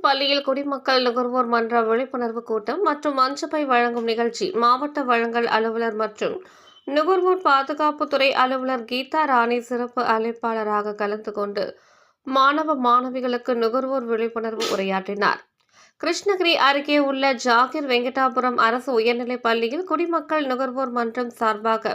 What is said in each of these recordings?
பள்ளியில் குடிமக்கள் நுகர்வோர் மன்ற விழிப்புணர்வு கூட்டம் மற்றும் மஞ்சப்பை வழங்கும் நிகழ்ச்சி மாவட்ட வழங்கல் அலுவலர் மற்றும் நுகர்வோர் பாதுகாப்புத்துறை அலுவலர் கீதா ராணி சிறப்பு அழைப்பாளராக கலந்து கொண்டு மாணவ மாணவிகளுக்கு நுகர்வோர் விழிப்புணர்வு உரையாற்றினார். கிருஷ்ணகிரி அருகே உள்ள ஜாகிர் வெங்கடாபுரம் அரசு உயர்நிலைப் பள்ளியில் குடிமக்கள் நுகர்வோர் மன்றம் சார்பாக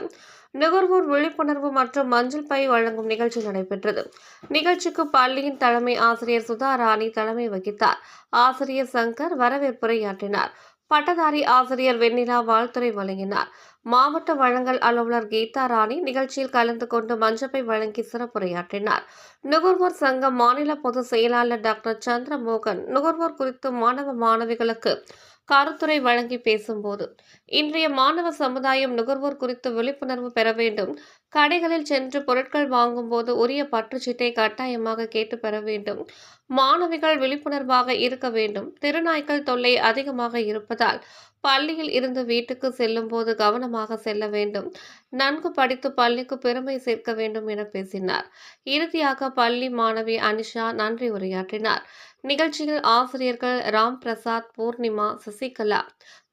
நுகர்வோர் விழிப்புணர்வு மற்றும் மஞ்சள் பை வழங்கும் நிகழ்ச்சி நடைபெற்றது. நிகழ்ச்சிக்கு பள்ளியின் தலைமை ஆசிரியர் சுதா ராணி தலைமை வகித்தார். ஆசிரியர் சங்கர் வரவேற்புரையாற்றினார். பட்டதாரி ஆசிரியர் வெண்ணிலா வாழ்த்துறை வழங்கினார். மாவட்ட வழங்கல் அலுவலர் கீதா ராணி நிகழ்ச்சியில் கலந்து கொண்டு மஞ்சப்பை வழங்கி சிறப்புரையாற்றினார். நுகர்வோர் சங்கம் மாநில பொதுச் செயலாளர் டாக்டர் சந்திரமோகன் நுகர்வோர் குறித்து மாணவ மாணவிகளுக்கு கருத்துரை வழங்கி பேசும்போது இன்றைய மாணவ சமுதாயம் நுகர்வோர் குறித்து விழிப்புணர்வு பெற வேண்டும். கடைகளில் சென்று பொருட்கள் வாங்கும்போது உரிய பற்றுச்சீட்டை கட்டாயமாக கேட்டு பெற வேண்டும். மாணவிகள் விழிப்புணர்வாக இருக்க வேண்டும். திருநாய்க்கள் தொல்லை அதிகமாக இருப்பதால் பள்ளியில் இருந்து வீட்டுக்கு செல்லும் போது கவனமாக செல்ல வேண்டும். நன்கு படித்து பள்ளிக்கு பெருமை சேர்க்க வேண்டும் என பேசினார். இறுதியாக பள்ளி மாணவி அனிஷா நன்றி உரையாற்றினார். நிகழ்ச்சியில் ஆசிரியர்கள் ராம் பிரசாத் பூர்ணிமா சசிகலா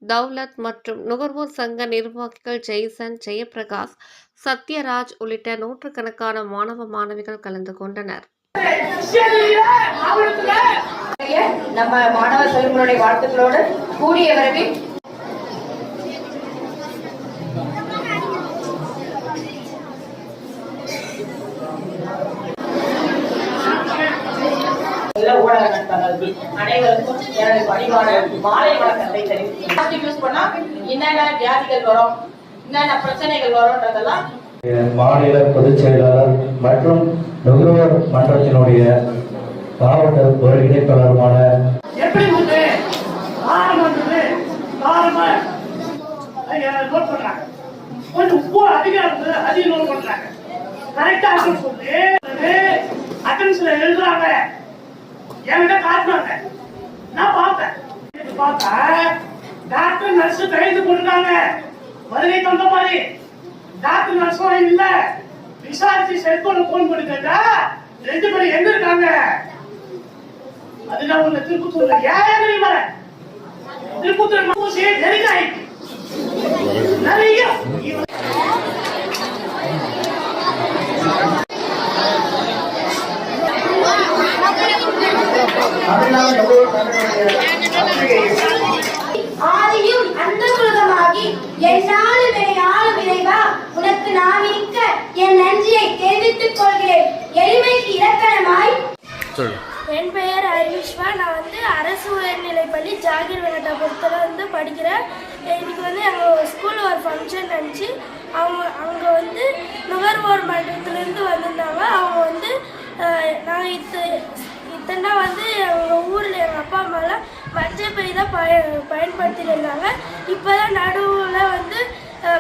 தௌலத் மற்றும் நுகர்வோர் சங்க நிர்வாகிகள் ஜெய்சன் ஜெயபிரகாஷ் சத்யராஜ் உள்ளிட்ட நூற்றுக்கணக்கான மாணவ மாணவிகள் கலந்து கொண்டனர். நம்ம மாணவ செல்வங்களுடைய வாழ்த்துக்களோடு கூடிய விரைவில் எல்லா ஊடக நண்பர்கள் அனைவருக்கும் எனது பணிவான மாலை வணக்கத்தை தெரிவிக்கிறேன் யூஸ் பண்ணா என்னென்ன வியாதிகள் வரும் என்னென்ன பிரச்சனைகள் வரும்ன்றதெல்லாம் மாநில பொதுச் செயலாளர் மற்றும் நுகர்வோர் மன்றத்தினுடைய மாவட்ட ஒருங்கிணைப்பாளருமான எப்படி வந்து ஆரம்ப கொஞ்சம் சொல்லி எழுதுறாங்க. என்கிட்ட காட்டுறாங்க நான் பார்த்தேன். பார்த்தா டாக்டர் நர்ஸ் கைது போட்டுட்டாங்க வருகை தந்த மாதிரி. டாக்டர் நர்ஸ் இல்ல. விசாரிச்சு செல்போன் போன் பண்ணி கேட்டா ரெண்டு பேரும் எங்க இருக்காங்க? அதுதான் உங்க திருப்பத்தூர்ல ஏன் தெரியுமா திருப்பத்தூர் ஊசி நெருங்க ஆயிடுச்சு நிறைய. ஆதியும் என் பெயர் அரிஷ்வா. நான் வந்து அரசு உயர்நிலைப்பள்ளி ஜாகிர் வெங்கடாபுரத்தில் வந்து படிக்கிறேன். இன்னைக்கு வந்து எங்கள் ஸ்கூலில் ஒரு ஃபங்க்ஷன் நடந்துச்சு. அவங்க அவங்க வந்து நுகர்வோர் மன்றத்துலேருந்து வந்திருந்தாங்க. அவங்க வந்து நாங்கள் இத்து இத்தனை வந்து எங்கள் ஊரில் எங்கள் அப்பா அம்மாலாம் மஞ்சள் பை தான் பய பயன்படுத்திட்டு இருந்தாங்க இப்போ தான் நடுவில் வந்து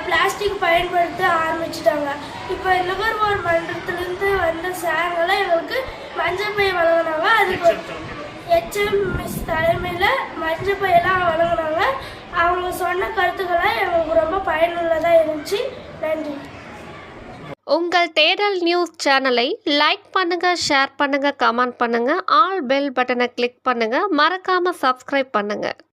பிளாஸ்டிக் பயன்படுத்த ஆரம்பிச்சிட்டாங்க. இப்போ நுகர்வோர் மன்றத்துலேருந்து வந்த சாருங்கெல்லாம் எங்களுக்கு மஞ்சள் பை வழங்கினாங்க அதுக்கு எச்எம் மிஸ் தலைமையில் மஞ்சள் பையெல்லாம் வழங்கினாங்க அவங்க சொன்ன கருத்துக்கள்லாம் எங்களுக்கு ரொம்ப பயனுள்ளதாக இருந்துச்சு. நன்றி. உங்கள் தேடல் நியூஸ் சேனலை லைக் பண்ணுங்க ஷேர் பண்ணுங்க கமெண்ட் பண்ணுங்க ஆல் பெல் பட்டனை கிளிக் பண்ணுங்க மறக்காம சப்ஸ்கிரைப் பண்ணுங்க.